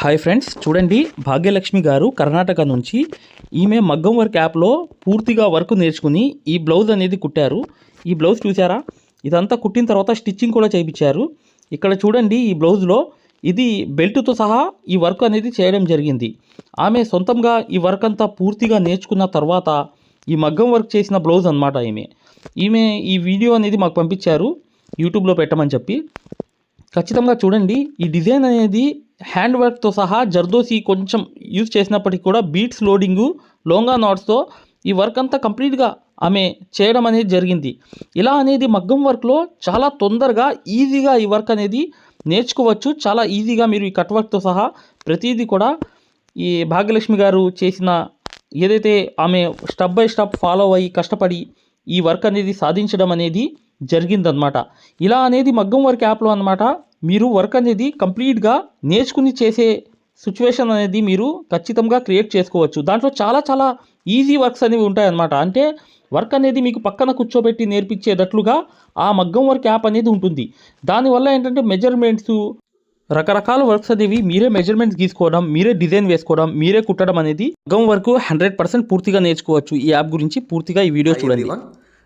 Hi friends చూడండి భాగ్యలక్ష్మి గారు కర్ణాటక నుంచి ఈమె మగ్గం వర్క్ యాప్లో పూర్తిగా వర్క్ నేర్చుకుని ఈ బ్లౌజ్ అనేది కుట్టారు. ఈ బ్లౌజ్ చూసారా? ఇదంతా కుట్టిన తర్వాత స్టిచ్చింగ్ కూడా చేయించారు. ఇక్కడ చూడండి ఈ బ్లౌజ్లో ఇది బెల్ట్తో సహా ఈ వర్క్ అనేది చేయడం జరిగింది. ఆమె సొంతంగా ఈ వర్క్ అంతా పూర్తిగా నేర్చుకున్న తర్వాత ఈ మగ్గం వర్క్ చేసిన బ్లౌజ్ అన్నమాట ఈమె. ఈమె ఈ వీడియో అనేది మాకు పంపించారు. యూట్యూబ్లో పెట్టమని చెప్పి. ఖచ్చితంగా చూడండి. ఈ డిజైన్ అనేది హ్యాండ్ వర్క్తో సహా జర్దోసి కొంచెం యూజ్ చేసినప్పటికీ కూడా బీట్స్ లోడింగు లోంగా నాట్స్తో ఈ వర్క్ అంతా కంప్లీట్గా ఆమె చేయడం అనేది జరిగింది. ఇలా అనేది మగ్గం వర్క్లో చాలా తొందరగా ఈజీగా ఈ వర్క్ అనేది నేర్చుకోవచ్చు. చాలా ఈజీగా మీరు ఈ కట్ వర్క్తో సహా ప్రతిదీ కూడా ఈ భాగ్యలక్ష్మి గారు చేసిన ఏదైతే ఆమె స్టెప్ బై స్టెప్ ఫాలో అయ్యి కష్టపడి ఈ వర్క్ అనేది సాధించడం అనేది జరిగిందనమాట ఇలా అనేది మగ్గం వర్క్ యాప్లో అనమాట మీరు వర్క్ అనేది కంప్లీట్గా నేర్చుకుని చేసే సిచ్యువేషన్ అనేది మీరు ఖచ్చితంగా క్రియేట్ చేసుకోవచ్చు. దాంట్లో చాలా చాలా ఈజీ వర్క్స్ అనేవి ఉంటాయన్నమాట. అంటే వర్క్ అనేది మీకు పక్కన కూర్చోబెట్టి నేర్పించేటట్లుగా ఆ మగ్గం వర్క్ యాప్ అనేది ఉంటుంది. దానివల్ల ఏంటంటే మెజర్మెంట్స్ రకరకాల వర్క్స్ అనేవి మీరే మెజర్మెంట్స్ గీసుకోవడం మీరే డిజైన్ వేసుకోవడం మీరే కుట్టడం అనేది మగ్గం వర్క్ హండ్రెడ్ పర్సెంట్ పూర్తిగా నేర్చుకోవచ్చు. ఈ యాప్ గురించి పూర్తిగా ఈ వీడియో చూడండి.